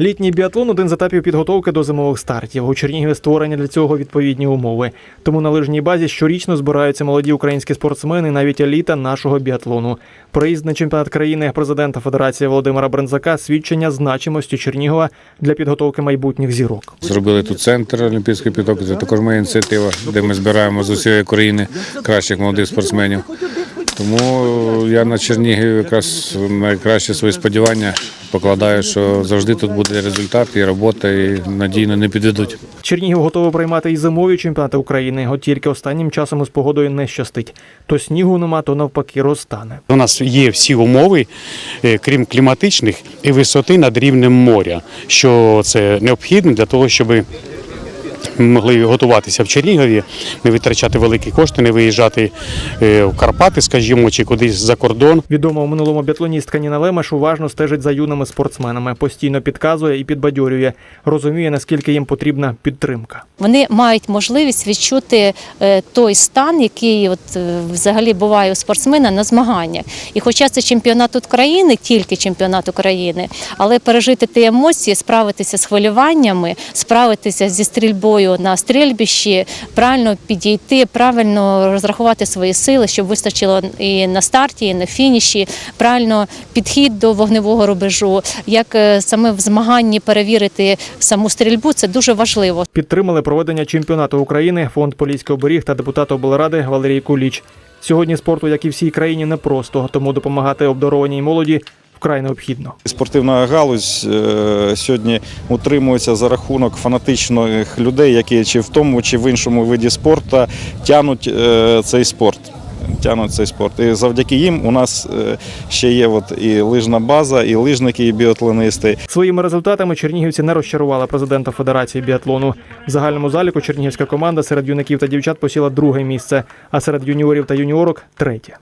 Літній біатлон один з етапів підготовки до зимових стартів. У Чернігові створені для цього відповідні умови. Тому на лижній базі щорічно збираються молоді українські спортсмени, навіть еліта нашого біатлону. Приїзд на чемпіонат країни президента Федерації Володимира Брензака свідчення значимості Чернігова для підготовки майбутніх зірок. Зробили тут центр олімпійської підготовки. Це також моя ініціатива, де ми збираємо з усієї країни кращих молодих спортсменів. Тому я на Чернігів якраз найкраще свої сподівання покладаю, що завжди тут буде результат і робота, і надійно не підведуть. Чернігів готовий приймати і зимові чемпіонати України. От тільки останнім часом із погодою не щастить. То снігу нема, то навпаки розтане. У нас є всі умови, е, крім кліматичних, і висоти над рівнем моря, що це необхідно для того, щоб могли готуватися в Чернігові, не витрачати великі кошти, не виїжджати е, в Карпати, скажімо, чи кудись за кордон. Відома у минулому біатлоністка Ніна Лемеш уважно стежить за юними спортсменами, постійно підказує і підбадьорює, розуміє, наскільки їм потрібна підтримка. Вони мають можливість відчути е, той стан, який от е, взагалі буває у спортсмена на змаганнях. І хоча це чемпіонат України, тільки чемпіонат України, але пережити ті емоції, справитися з хвилюваннями, справитися зі стрільбою на стрільбищі, правильно підійти, правильно розрахувати свої сили, щоб вистачило і на старті, і на фініші, правильно підхід до вогневого рубежу, як е, саме в змаганні перевірити саму стрільбу, це дуже важливо. Підтримали проведення чемпіонату України фонд Поліський оберіг та депутат облради Валерій Куліч. Сьогодні спорту, як і всій країні, непросто, тому допомагати обдарованій молоді вкрай необхідно. Спортивна галузь е, сьогодні утримується за рахунок фанатичних людей, які чи в тому, чи в іншому виді спорту тянуть е, цей спорт. Тянуть цей спорт. І завдяки їм у нас е, ще є от і лижна база, і лижники, і біатлонисти. Своїми результатами чернігівці не розчарували президента Федерації біатлону. В загальному заліку чернігівська команда серед юнаків та дівчат посіла друге місце, а серед юніорів та юніорок третє.